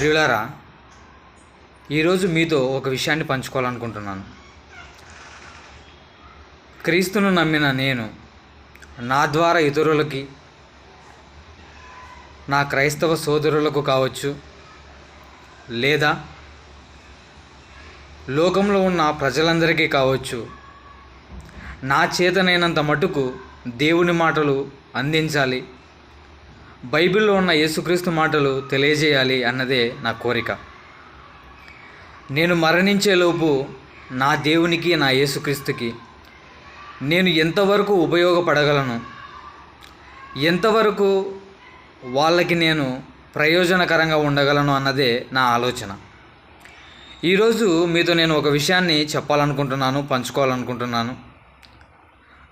ప్రియులారా ఈరోజు మీతో ఒక విషయాన్ని పంచుకోవాలనుకుంటున్నాను. క్రీస్తును నమ్మిన నేను నా ద్వారా ఇతరులకి నా క్రైస్తవ సోదరులకు కావచ్చు లేదా లోకంలో ఉన్న ప్రజలందరికీ కావచ్చు నా చేతనైనంత మటుకు దేవుని మాటలు అందించాలి బైబిల్లో ఉన్న యేసుక్రీస్తు మాటలు తెలియజేయాలి అన్నదే నా కోరిక. నేను మరణించేలోపు నా దేవునికి నా యేసుక్రీస్తుకి నేను ఎంతవరకు ఉపయోగపడగలను? ఎంతవరకు వాళ్ళకి నేను ప్రయోజనకరంగా ఉండగలను అన్నదే నా ఆలోచన. ఈరోజు మీతో నేను ఒక విషయాన్ని చెప్పాలనుకుంటున్నాను పంచుకోవాలనుకుంటున్నాను.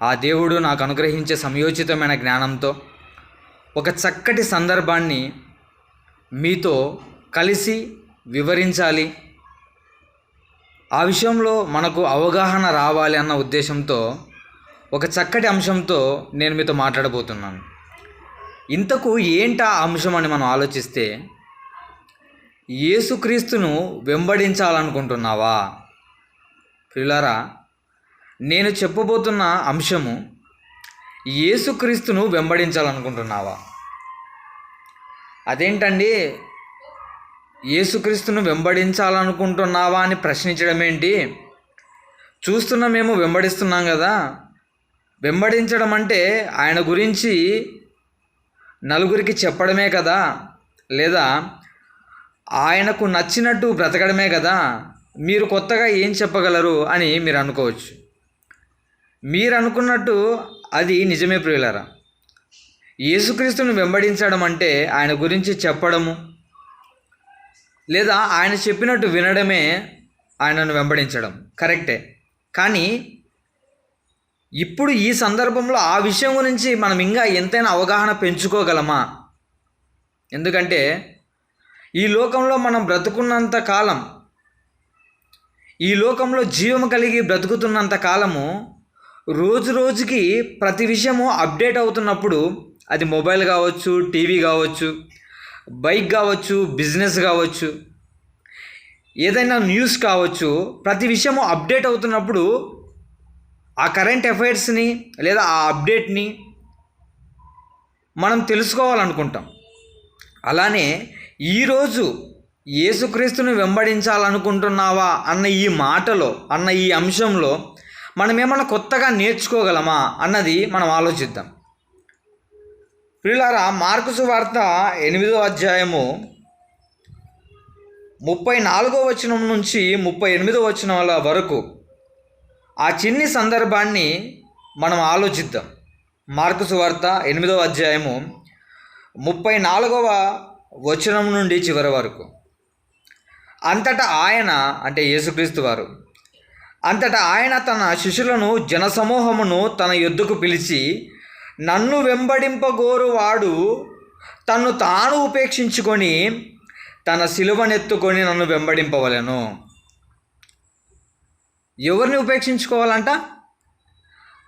ఆ దేవుడు నాకు అనుగ్రహించే సమయోచితమైన జ్ఞానంతో ఒక చక్కటి సందర్భాన్ని మీతో కలిసి వివరించాలి. ఆ విషయంలో మనకు అవగాహన రావాలి అన్న ఉద్దేశంతో ఒక చక్కటి అంశంతో నేను మీతో మాట్లాడబోతున్నాను. ఇంతకు ఏంటా అంశం అని మనం ఆలోచిస్తే యేసుక్రీస్తును వెంబడించాలనుకుంటున్నావా? ప్రియులారా నేను చెప్పబోతున్న అంశము యేసుక్రీస్తును వెంబడించాలనుకుంటున్నావా? అదేంటండి? యేసుక్రీస్తును వెంబడించాలనుకుంటున్నావా అని ప్రశ్నించడం ఏంటి? చూస్తున్న మేము వెంబడిస్తున్నాం కదా. వెంబడించడం అంటే ఆయన గురించి నలుగురికి చెప్పడమే కదా? లేదా ఆయనకు నచ్చినట్టు బ్రతకడమే కదా? మీరు కొత్తగా ఏం చెప్పగలరు అని మీరు అనుకోవచ్చు. మీరు అనుకున్నట్టు అది నిజమే ప్రియులరా. యేసుక్రీస్తుని వెంబడించడం అంటే ఆయన గురించి చెప్పడము లేదా ఆయన చెప్పినట్టు వినడమే ఆయనను వెంబడించడం. కరెక్టే. కానీ ఇప్పుడు ఈ సందర్భంలో ఆ విషయం గురించి మనం ఇంకా ఎంతైనా అవగాహన పెంచుకోగలమా? ఎందుకంటే ఈ లోకంలో మనం బ్రతుకున్నంత కాలం ఈ లోకంలో జీవం కలిగి బ్రతుకుతున్నంత కాలము రోజు రోజుకి ప్రతి విషయము అప్డేట్ అవుతున్నప్పుడు అది మొబైల్ కావచ్చు టీవీ కావచ్చు బైక్ కావచ్చు బిజినెస్ కావచ్చు ఏదైనా న్యూస్ కావచ్చు ప్రతి విషయము అప్డేట్ అవుతున్నప్పుడు ఆ కరెంట్ అఫైర్స్ని లేదా ఆ అప్డేట్ని మనం తెలుసుకోవాలనుకుంటాం. అలానే ఈరోజు యేసుక్రీస్తుని వెంబడించాలనుకుంటున్నావా అన్న ఈ మాటలో అన్న ఈ అంశంలో మనం ఏమన్నా కొత్తగా నేర్చుకోగలమా అన్నది మనం ఆలోచిద్దాం. ప్రియులారా మార్కుసు వార్త ఎనిమిదో అధ్యాయము ముప్పై నాలుగో వచనం నుంచి ముప్పై ఎనిమిదో వచనాల వరకు ఆ చిన్ని సందర్భాన్ని మనం ఆలోచిద్దాం. మార్కుసు వార్త ఎనిమిదో అధ్యాయము ముప్పై నాలుగవ వచనం నుండి చివరి వరకు. అంతటా ఆయన అంటే యేసుక్రీస్తు వారు అంతటా ఆయన తన శిష్యులను జనసమూహమును తన యొద్దకు పిలిచి నన్ను వెంబడింపగోరు వాడు తన్ను తాను ఉపేక్షించుకొని తన సిలువనెత్తుకొని నన్ను వెంబడింపవలను. ఎవరిని ఉపేక్షించుకోవాలంట?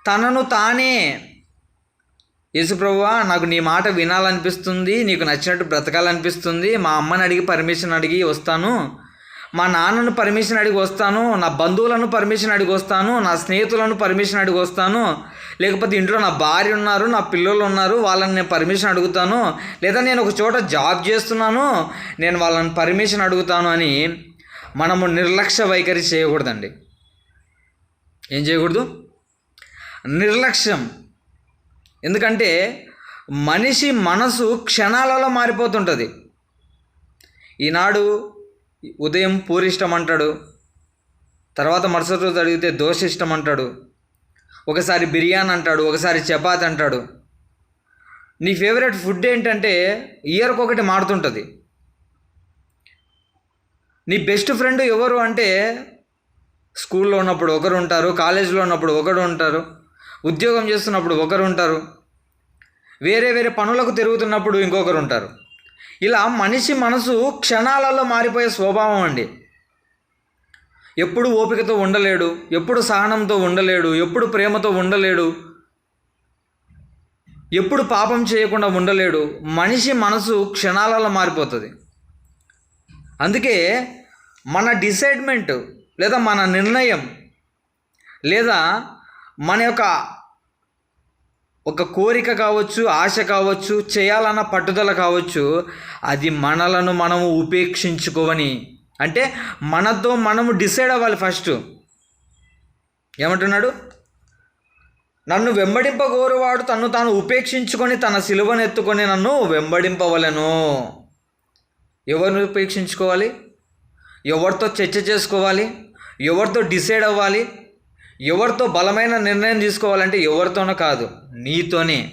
తనను తానే. యేసుప్రభువా నాకు నీ మాట వినాలనిపిస్తుంది నీకు నచ్చినట్టు బ్రతకాలనిపిస్తుంది మా అమ్మని అడిగి పర్మిషన్ అడిగి వస్తాను. మా నాన్నను పర్మిషన్ అడిగి వస్తాను నా బంధువులను పర్మిషన్ అడిగి వస్తాను నా స్నేహితులను పర్మిషన్ అడిగి వస్తాను. లేకపోతే ఇంట్లో నా భార్య ఉన్నారు నా పిల్లలు ఉన్నారు వాళ్ళని నేను పర్మిషన్ అడుగుతాను. లేదా నేను ఒక చోట జాబ్ చేస్తున్నాను నేను వాళ్ళని పర్మిషన్ అడుగుతాను అని మనము నిర్లక్ష్య వైఖరి చేయకూడదండి. ఏం చేయకూడదు? నిర్లక్ష్యం. ఎందుకంటే మనిషి మనసు క్షణాలలో మారిపోతుంటుంది. ఈనాడు ఉదయం పూరి ఇష్టం అంటాడు తర్వాత మరుసటి రోజు అడిగితే దోశ ఇష్టం అంటాడు ఒకసారి బిర్యానీ అంటాడు ఒకసారి చపాతి అంటాడు. నీ ఫేవరెట్ ఫుడ్ ఏంటంటే ఇయర్కి ఒకటి మారుతుంటుంది. నీ బెస్ట్ ఫ్రెండ్ ఎవరు అంటే స్కూల్లో ఉన్నప్పుడు ఒకరు ఉంటారు కాలేజీలో ఉన్నప్పుడు ఒకరు ఉంటారు ఉద్యోగం చేస్తున్నప్పుడు ఒకరు ఉంటారు వేరే వేరే పనులకు తిరుగుతున్నప్పుడు ఇంకొకరు ఉంటారు. ఇలా మనిషి మనసు క్షణాలలో మారిపోయే స్వభావం అండి. ఎప్పుడు ఓపికతో ఉండలేడు ఎప్పుడు సహనంతో ఉండలేడు ఎప్పుడు ప్రేమతో ఉండలేడు ఎప్పుడు పాపం చేయకుండా ఉండలేడు. మనిషి మనసు క్షణాలలో మారిపోతుంది. అందుకే మన డిసైడ్మెంట్ లేదా మన నిర్ణయం లేదా మన యొక్క ఒక కోరిక కావచ్చు ఆశ కావచ్చు చేయాలన్న పట్టుదల కావచ్చు అది మనలను మనము ఉపేక్షించుకోవని. అంటే మనతో మనము డిసైడ్ అవ్వాలి ఫస్ట్. ఏమంటున్నాడు? నన్ను వెంబడింపగోరువాడు తను తాను ఉపేక్షించుకొని తన సిలువను ఎత్తుకొని నన్ను వెంబడింపవలను. ఎవరిని ఉపేక్షించుకోవాలి? ఎవరితో చర్చ చేసుకోవాలి? ఎవరితో డిసైడ్ అవ్వాలి? ఎవరితో బలమైన నిర్ణయం తీసుకోవాలంటే ఎవరితోనో కాదు నీతోనే.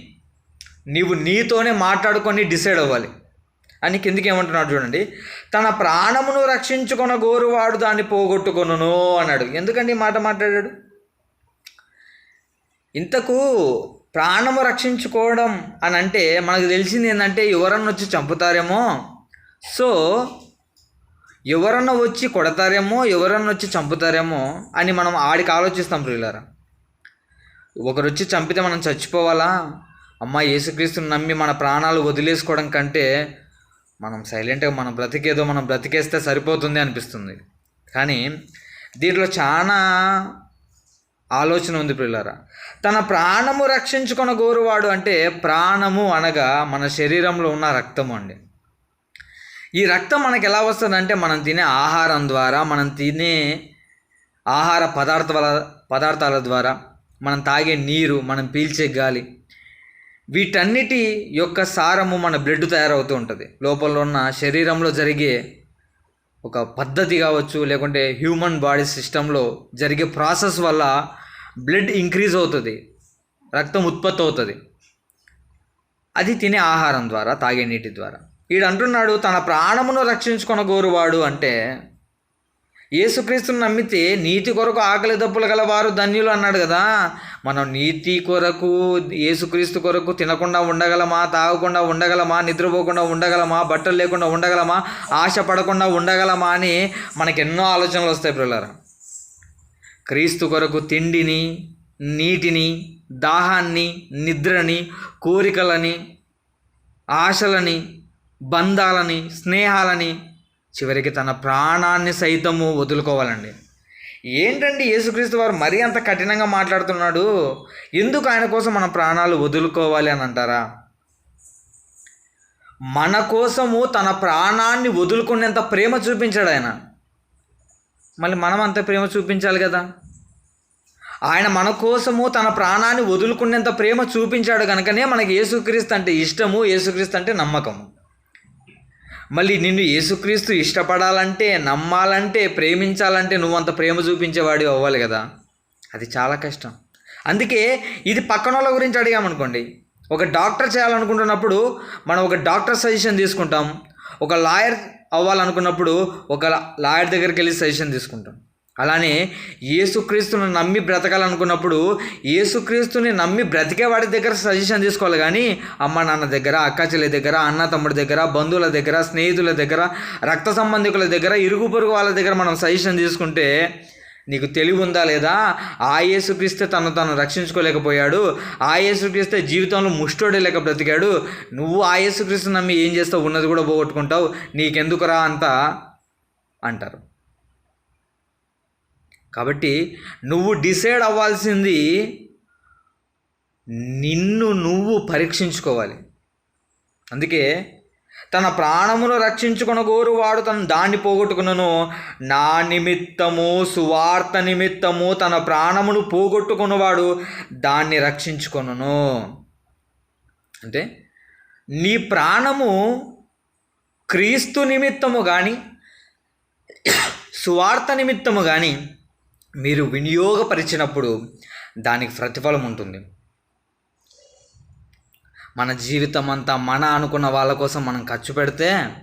నీవు నీతోనే మాట్లాడుకొని డిసైడ్ అవ్వాలి. అని కిందికి ఏమంటున్నాడు చూడండి తన ప్రాణమును రక్షించుకొన గోరువాడు దాన్ని పోగొట్టుకును అన్నాడు. ఎందుకండి ఈ మాట మాట్లాడాడు? ఇంతకు ప్రాణము రక్షించుకోవడం అని అంటే మనకు తెలిసింది ఏంటంటే ఎవరన్నా వచ్చి చంపుతారేమో. సో ఎవరన్నా వచ్చి కొడతారేమో ఎవరన్నా వచ్చి చంపుతారేమో అని మనం ఆడికి ఆలోచిస్తాం ప్రియులారా. ఒకరు వచ్చి చంపితే మనం చచ్చిపోవాలా? అమ్మ యేసుక్రీస్తుని నమ్మి మన ప్రాణాలు వదిలేసుకోవడం కంటే మనం సైలెంట్గా మనం బ్రతికేదో మనం బ్రతికేస్తే సరిపోతుంది అనిపిస్తుంది. కానీ దీంట్లో చాలా ఆలోచన ఉంది పిల్లరా తన ప్రాణము రక్షించుకున్న గోరువాడు అంటే ప్రాణము అనగా మన శరీరంలో ఉన్న రక్తము అండి. ఈ రక్తం మనకి ఎలా వస్తుందంటే మనం తినే ఆహారం ద్వారా మనం తినే ఆహార పదార్థాల పదార్థాల ద్వారా మనం తాగే నీరు మనం పీల్చే గాలి వీటన్నిటి యొక్క సారము మన బ్లడ్ తయారవుతూ ఉంటుంది. లోపల ఉన్న శరీరంలో జరిగే ఒక పద్ధతి కావచ్చు లేకుంటే హ్యూమన్ బాడీ సిస్టంలో జరిగే ప్రాసెస్ వల్ల బ్లడ్ ఇంక్రీజ్ అవుతుంది రక్తం ఉత్పత్తి అవుతుంది. అది తినే ఆహారం ద్వారా తాగే నీటి ద్వారా. వీడు అంటున్నాడు తన ప్రాణమును రక్షించుకొన గోరువాడు అంటే యేసుక్రీస్తుని నమ్మితే నీతి కొరకు ఆకలి దప్పులు గలవారు ధన్యులు అన్నాడు కదా. మనం నీతి కొరకు యేసుక్రీస్తు కొరకు తినకుండా ఉండగలమా తాగకుండా ఉండగలమా నిద్రపోకుండా ఉండగలమా బట్టలు లేకుండా ఉండగలమా ఆశ పడకుండా ఉండగలమా అని మనకి ఎన్నో ఆలోచనలు వస్తాయి పిల్లరా క్రీస్తు కొరకు తిండిని నీటిని దాహాన్ని నిద్రని కోరికలని ఆశలని బంధాలని స్నేహాలని చివరికి తన ప్రాణాన్ని సైతము వదులుకోవాలండి. ఏంటండి యేసుక్రీస్తు వారు మరీ అంత కఠినంగా మాట్లాడుతున్నాడు? ఎందుకు ఆయన కోసం మన ప్రాణాలు వదులుకోవాలి అని అంటారా? మన కోసము తన ప్రాణాన్ని వదులుకునేంత ప్రేమ చూపించాడు ఆయన. మళ్ళీ మనం అంత ప్రేమ చూపించాలి కదా? ఆయన మన కోసము తన ప్రాణాన్ని వదులుకునేంత ప్రేమ చూపించాడు కనుకనే మనకి యేసుక్రీస్తు అంటే ఇష్టము యేసుక్రీస్తు అంటే నమ్మకము. మళ్ళీ నిన్ను యేసుక్రీస్తు ఇష్టపడాలంటే నమ్మాలంటే ప్రేమించాలంటే నువ్వు అంత ప్రేమ చూపించేవాడి అవ్వాలి కదా. అది చాలా కష్టం. అందుకే ఇది పక్కన వాళ్ళ గురించి అడిగామనుకోండి ఒక డాక్టర్ చేయాలనుకుంటున్నప్పుడు మనం ఒక డాక్టర్ సజెషన్ తీసుకుంటాం. ఒక లాయర్ అవ్వాలనుకున్నప్పుడు ఒక లాయర్ దగ్గరికి వెళ్ళి సజెషన్ తీసుకుంటాం. అలానే యేసుక్రీస్తుని నమ్మి బ్రతకాలనుకున్నప్పుడు యేసుక్రీస్తుని నమ్మి బ్రతికే వాడి దగ్గర సజెషన్ తీసుకోవాలి. కానీ అమ్మ నాన్న దగ్గర అక్క చెల్లి దగ్గర అన్న తమ్ముడి దగ్గర బంధువుల దగ్గర స్నేహితుల దగ్గర రక్త సంబంధికుల దగ్గర ఇరుగు పొరుగు వాళ్ళ దగ్గర మనం సజెషన్ తీసుకుంటే నీకు తెలివి ఉందా లేదా? ఆ యేసుక్రీస్తే తను తను రక్షించుకోలేకపోయాడు. ఆ యేసుక్రీస్తే జీవితంలో ముష్టోడే లేక బ్రతికాడు. నువ్వు ఆ యేసుక్రీస్తు నమ్మి ఏం చేస్తావు? ఉన్నది కూడా పోగొట్టుకుంటావు. నీకెందుకురా అంత? అంటారు. కాబట్టి నువ్వు డిసైడ్ అవ్వాల్సింది నిన్ను నువ్వు పరీక్షించుకోవాలి. అందుకే తన ప్రాణమును రక్షించుకున్న గోరు వాడు తను దాన్ని పోగొట్టుకున్నను. నా నిమిత్తము సువార్త నిమిత్తము తన ప్రాణమును పోగొట్టుకున్నవాడు దాన్ని రక్షించుకొనును. అంటే నీ ప్రాణము క్రీస్తు నిమిత్తము కానీ సువార్త నిమిత్తము కానీ మీరు వినియోగపరిచినప్పుడు దానికి ప్రతిఫలం ఉంటుంది. మన జీవితం అంతా మన అనుకున్న వాళ్ళ కోసం మనం ఖర్చు పెడితే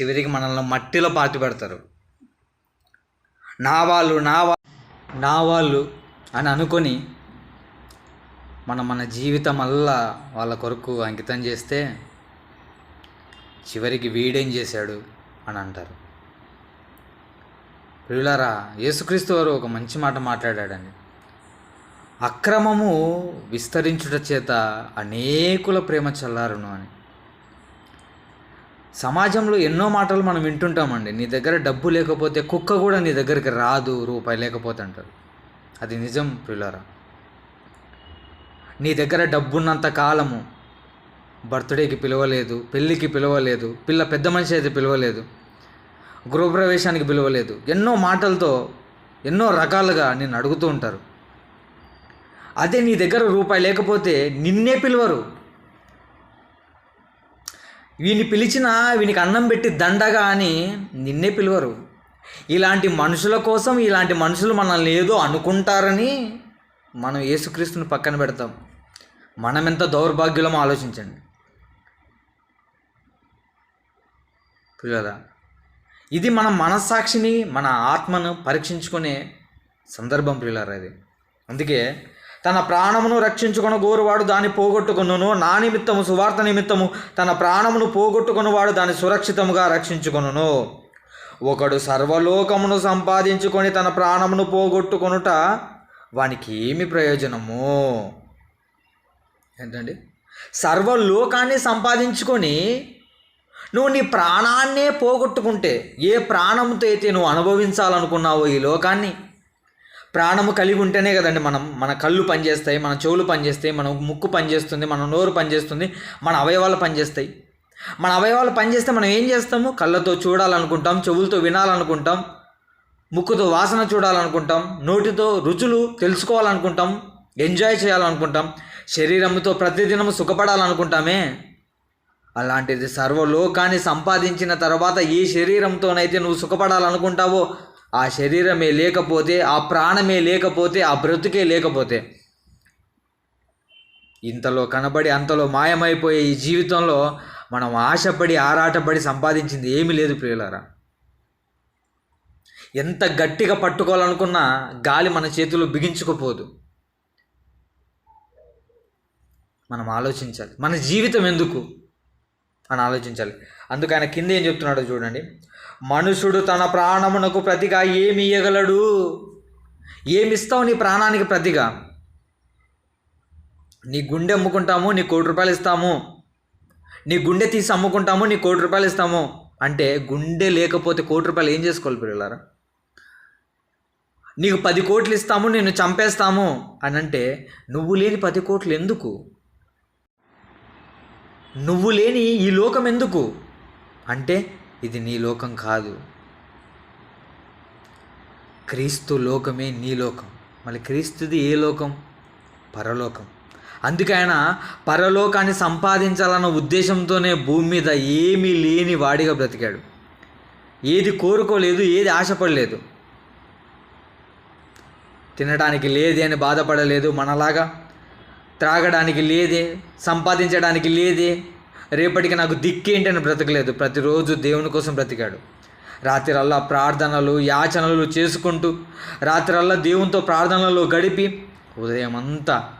చివరికి మనల్ని మట్టిలో పాతి పెడతారు. నా వాళ్ళు నా వా- నా వాళ్ళు అని అనుకొని మనం మన జీవితం అల్లా వాళ్ళ కొరకు అంకితం చేస్తే చివరికి వీడేం చేశాడు అని అంటారు. ప్రియులారా యేసుక్రీస్తు వారు ఒక మంచి మాట మాట్లాడాడండి. అక్రమము విస్తరించుట చేత అనేకుల ప్రేమ చల్లారును అని. సమాజంలో ఎన్నో మాటలు మనం వింటుంటామండి. నీ దగ్గర డబ్బు లేకపోతే కుక్క కూడా నీ దగ్గరికి రాదు రూపాయి లేకపోతే అంటారు. అది నిజం ప్రియులారా. నీ దగ్గర డబ్బున్నంత కాలము బర్త్డేకి పిలవలేదు పెళ్ళికి పిలవలేదు పిల్ల పెద్ద మనిషి అయితే పిలవలేదు. గృహప్రవేశానికి పిలవలేదు. ఎన్నో మాటలతో ఎన్నో రకాలుగా నిన్ను అడుగుతూ ఉంటారు. అదే నీ దగ్గర రూపాయి లేకపోతే నిన్నే పిలవరు. వీని పిలిచినా వీనికి అన్నం పెట్టి దండగా అని నిన్నే పిలవరు. ఇలాంటి మనుషుల కోసం ఇలాంటి మనుషులు మనల్ని ఏదో అనుకుంటారని మనం యేసుక్రీస్తుని పక్కన పెడతాం. మనం ఎంత దౌర్భాగ్యులమో ఆలోచించండి. పిల్లరా ఇది మన మనస్సాక్షిని మన ఆత్మను పరీక్షించుకునే సందర్భం పిల్లరా అది అందుకే తన ప్రాణమును రక్షించుకున్న గోరువాడు దాన్ని పోగొట్టుకును నా నిమిత్తము సువార్త నిమిత్తము తన ప్రాణమును పోగొట్టుకున్నవాడు దాన్ని సురక్షితముగా రక్షించుకును ఒకడు సర్వలోకమును సంపాదించుకొని తన ప్రాణమును పోగొట్టుకొనుట వానికి ఏమి ప్రయోజనము? ఏంటండి? సర్వలోకాన్ని సంపాదించుకొని నువ్వు నీ ప్రాణాన్నే పోగొట్టుకుంటే ఏ ప్రాణంతో అయితే నువ్వు అనుభవించాలనుకున్నావో ఈ లోకాన్ని ప్రాణము కలిగి ఉంటేనే కదండి మనం మన కళ్ళు పనిచేస్తాయి మన చెవులు పనిచేస్తాయి మన ముక్కు పనిచేస్తుంది మన నోరు పనిచేస్తుంది మన అవయవాలు పనిచేస్తాయి. మన అవయవాలు పనిచేస్తే మనం ఏం చేస్తాము? కళ్ళతో చూడాలనుకుంటాం చెవులతో వినాలనుకుంటాం ముక్కుతో వాసన చూడాలనుకుంటాం నోటితో రుచులు తెలుసుకోవాలనుకుంటాం ఎంజాయ్ చేయాలనుకుంటాం శరీరంతో ప్రతిదినము సుఖపడాలనుకుంటామే. అలాంటిది సర్వలోకాన్ని సంపాదించిన తర్వాత ఏ శరీరంతోనైతే నువ్వు సుఖపడాలనుకుంటావో ఆ శరీరమే లేకపోతే ఆ ప్రాణమే లేకపోతే ఆ బ్రతుకే లేకపోతే. ఇంతలో కనబడి అంతలో మాయమైపోయే ఈ జీవితంలో మనం ఆశపడి ఆరాటపడి సంపాదించింది ఏమీ లేదు ప్రియులారా. ఎంత గట్టిగా పట్టుకోవాలనుకున్నా గాలి మన చేతిలో బిగించుకోపోదు. మనం ఆలోచించాలి. మన జీవితం ఎందుకు? అని ఆలోచించాలి. అందుకు ఆయన కింద ఏం చెప్తున్నాడో చూడండి. మనుషుడు తన ప్రాణమునకు ప్రతిగా ఏమి ఇయ్యగలడు? ఏమి ఇస్తావు నీ ప్రాణానికి ప్రతిగా? నీ గుండె అమ్ముకుంటాము నీ కోటి రూపాయలు ఇస్తాము. నీ గుండె తీసి అమ్ముకుంటాము నీ కోటి రూపాయలు ఇస్తాము. అంటే గుండె లేకపోతే కోటి రూపాయలు ఏం చేసుకోవాలి పిల్లలారా? నీకు పది కోట్లు ఇస్తాము నిన్ను చంపేస్తాము అని అంటే నువ్వు లేని పది కోట్లు ఎందుకు? నువ్వు లేని ఈ లోకం ఎందుకు? అంటే ఇది నీ లోకం కాదు. క్రీస్తు లోకమే నీ లోకం. మళ్ళీ క్రీస్తుది ఏ లోకం? పరలోకం. అందుకే ఆయన పరలోకాన్ని సంపాదించాలన్న ఉద్దేశంతోనే భూమి మీద ఏమీ లేని వాడిగా బ్రతికాడు. ఏది కోరుకోలేదు ఏది ఆశపడలేదు. తినడానికి లేదే అని బాధపడలేదు మనలాగా. త్రాగడానికి లేదే సంపాదించడానికి లేదే. రేపటికి నాకు దిక్కేంటని అని బ్రతకలేదు. ప్రతిరోజు దేవుని కోసం బ్రతికాడు. రాత్రిరల్లా ప్రార్థనలు యాచనలు చేసుకుంటూ రాత్రల్లా దేవునితో ప్రార్థనలు గడిపి ఉదయం అంతా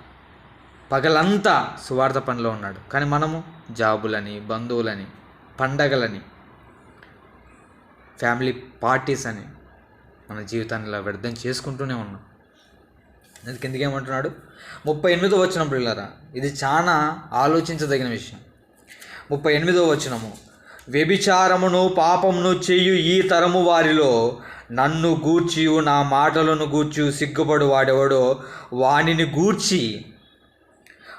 పగలంతా సువార్త పనిలో ఉన్నాడు. కానీ మనము జాబులని బంధువులని పండగలని ఫ్యామిలీ పార్టీస్ అని మన జీవితాన్ని ఇలా వ్యర్థం చేసుకుంటూనే ఉన్నాం. అందుకెందుకేమంటున్నాడు ముప్పై ఎనిమిదో వచ్చిన పిల్లరా ఇది చాలా ఆలోచించదగిన విషయం. ముప్పై ఎనిమిదో వచనము వ్యభిచారమును పాపమును చేయు ఈ తరము వారిలో నన్ను గూర్చి నా మాటలను గూర్చి సిగ్గుపడు వాడెవడో వానిని గూర్చి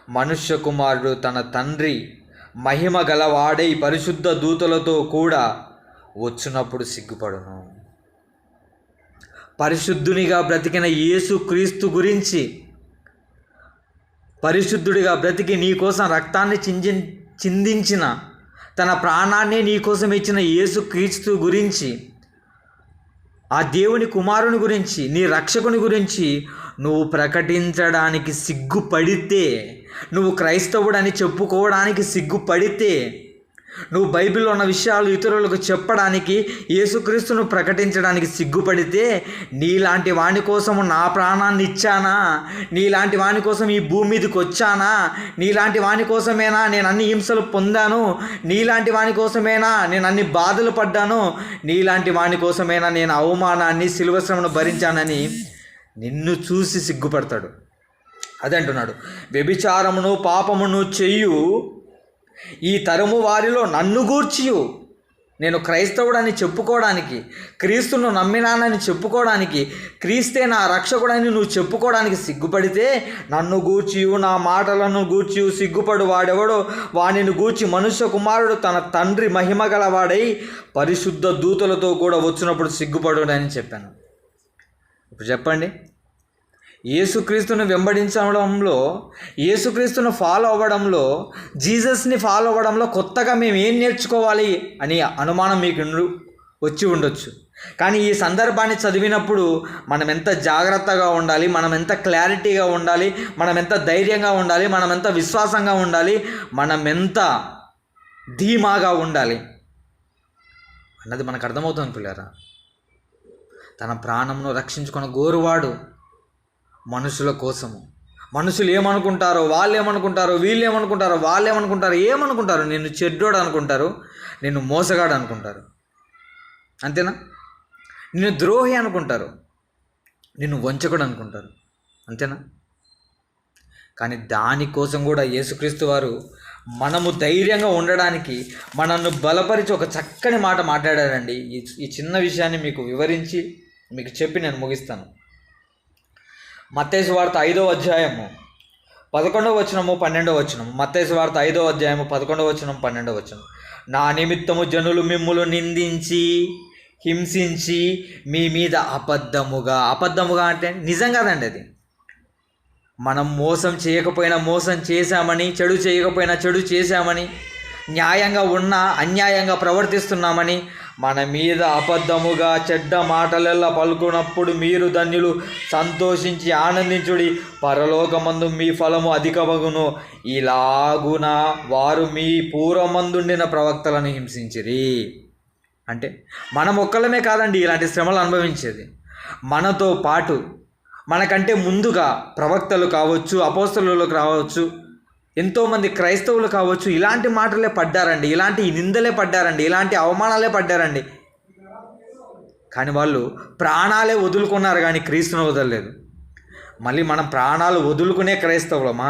మనుష్య కుమారుడు తన తండ్రి మహిమ గలవాడై పరిశుద్ధ దూతలతో కూడా వచ్చినప్పుడు సిగ్గుపడును. పరిశుద్ధునిగా బ్రతికిన యేసు క్రీస్తు గురించి పరిశుద్ధుడిగా బ్రతికి నీ కోసం రక్తాన్ని చింజి చిందించిన తన ప్రాణాన్నే నీ కోసం ఇచ్చిన యేసు క్రీస్తు గురించి ఆ దేవుని కుమారుని గురించి నీ రక్షకుని గురించి నువ్వు ప్రకటించడానికి సిగ్గుపడితే నువ్వు క్రైస్తవుడని చెప్పుకోవడానికి సిగ్గుపడితే నువ్వు బైబిల్లో ఉన్న విషయాలు ఇతరులకు చెప్పడానికి యేసుక్రీస్తును ప్రకటించడానికి సిగ్గుపడితే నీలాంటి వాణి కోసము నా ప్రాణాన్ని ఇచ్చానా? నీలాంటి వాణి కోసం ఈ భూమి మీదకి వచ్చానా? నీలాంటి వాని కోసమేనా నేను అన్ని హింసలు పొందాను? నీలాంటి వాని కోసమేనా నేను అన్ని బాధలు పడ్డాను? నీలాంటి వాణి కోసమేనా నేను అవమానాన్ని శిలువశ్రమను భరించానని నిన్ను చూసి సిగ్గుపడతాడు. అదే అంటున్నాడు. వ్యభిచారమును పాపమును చెయ్యు. ఈ తరము వారిలో నన్ను గూర్చియు. నేను క్రైస్తవుడని చెప్పుకోవడానికి క్రీస్తును నమ్మినానని చెప్పుకోవడానికి క్రీస్తే నా రక్షకుడని నువ్వు చెప్పుకోవడానికి సిగ్గుపడితే నన్ను గూర్చియు నా మాటలను గూర్చియు సిగ్గుపడు వాడెవడో? వానిని గూర్చి మనుష్య కుమారుడు తన తండ్రి మహిమ గలవాడై పరిశుద్ధ దూతలతో కూడా వచ్చినప్పుడు సిగ్గుపడుడని చెప్పాను. ఇప్పుడు చెప్పండి. యేసుక్రీస్తును వెంబడించడంలో యేసుక్రీస్తును ఫాలో అవ్వడంలో జీసస్ని ఫాలో అవ్వడంలో కొత్తగా మేము ఏం నేర్చుకోవాలి అని అనుమానం మీకు వచ్చి ఉండొచ్చు. కానీ ఈ సందర్భాన్ని చదివినప్పుడు మనం ఎంత జాగ్రత్తగా ఉండాలి మనం ఎంత క్లారిటీగా ఉండాలి మనం ఎంత ధైర్యంగా ఉండాలి మనం ఎంత విశ్వాసంగా ఉండాలి మనం ఎంత ధీమాగా ఉండాలి అన్నది మనకు అర్థమవుతుంది పిల్లరా తన ప్రాణంను రక్షించుకున్న గోరువాడు మనుషుల కోసము. మనుషులు ఏమనుకుంటారో వాళ్ళు ఏమనుకుంటారో వీళ్ళు ఏమనుకుంటారో వాళ్ళు ఏమనుకుంటారో ఏమనుకుంటారు నిన్ను చెడ్డోడు అనుకుంటారు నిన్ను మోసగాడు అనుకుంటారు. అంతేనా? నిన్ను ద్రోహి అనుకుంటారు నిన్ను వంచకుడు అనుకుంటారు. అంతేనా? కానీ దానికోసం కూడా యేసుక్రీస్తు వారు మనము ధైర్యంగా ఉండడానికి మనల్ని బలపరిచి ఒక చక్కని మాట మాట్లాడారండి. ఈ చిన్న విషయాన్ని మీకు వివరించి మీకు చెప్పి నేను ముగిస్తాను. మత్తేసు వార్త ఐదో అధ్యాయము పదకొండవ వచనము పన్నెండవ వచనము. మత్తేసు వార్త ఐదో అధ్యాయము పదకొండవ వచనం పన్నెండవ వచనం నా నిమిత్తము జనులు మిమ్ములు నిందించి హింసించి మీ మీద అబద్ధముగా అబద్ధముగా అంటే నిజం కాదండి అది. మనం మోసం చేయకపోయినా మోసం చేశామని చెడు చేయకపోయినా చెడు చేశామని న్యాయంగా ఉన్నా అన్యాయంగా ప్రవర్తిస్తున్నామని మన మీద అబద్ధముగా చెడ్డ మాటలెల్లా పలుకున్నప్పుడు మీరు ధన్యులు సంతోషించి ఆనందించుడి. పరలోకమందు మీ ఫలము అధికమగును. ఇలాగున వారు మీ పూర్వమందుండిన ప్రవక్తలను హింసించిరి. అంటే మనం ఒక్కలమే కాదండి ఇలాంటి శ్రమలు అనుభవించేది. మనతో పాటు మనకంటే ముందుగా ప్రవక్తలు కావచ్చు అపోస్తలు కావచ్చు ఎంతోమంది క్రైస్తవులు కావచ్చు ఇలాంటి మాటలే పడ్డారండి ఇలాంటి నిందలే పడ్డారండి ఇలాంటి అవమానాలే పడ్డారండి. కానీ వాళ్ళు ప్రాణాలే వదులుకున్నారు కానీ క్రీస్తును వదలలేదు. మళ్ళీ మనం ప్రాణాలు వదులుకునే క్రైస్తవులమా?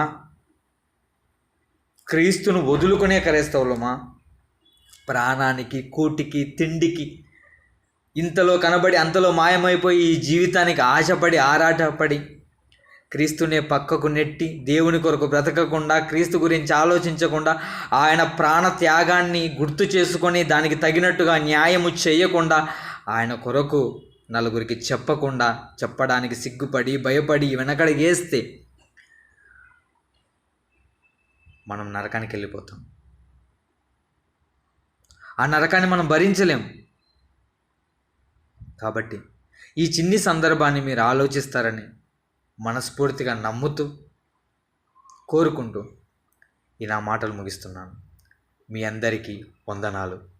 క్రీస్తును వదులుకునే క్రైస్తవులమా? ప్రాణానికి కూటికి తిండికి ఇంతలో కనబడి అంతలో మాయమైపోయి ఈ జీవితానికి ఆశపడి ఆరాటపడి క్రీస్తునే పక్కకు నెట్టి దేవుని కొరకు బ్రతకకుండా క్రీస్తు గురించి ఆలోచించకుండా ఆయన ప్రాణ త్యాగాన్ని గుర్తు చేసుకొని దానికి తగినట్టుగా న్యాయము చేయకుండా ఆయన కొరకు నలుగురికి చెప్పకుండా చెప్పడానికి సిగ్గుపడి భయపడి వెనకడిగేస్తే మనం నరకానికి వెళ్ళిపోతాం. ఆ నరకాన్ని మనం భరించలేం. కాబట్టి ఈ చిన్ని సందర్భాన్ని మీరు ఆలోచిస్తారని మనస్ఫూర్తిగా నమ్ముతూ కోరుకుంటూ ఈ నా మాటలు ముగిస్తున్నాను. మీ అందరికీ వందనాలు.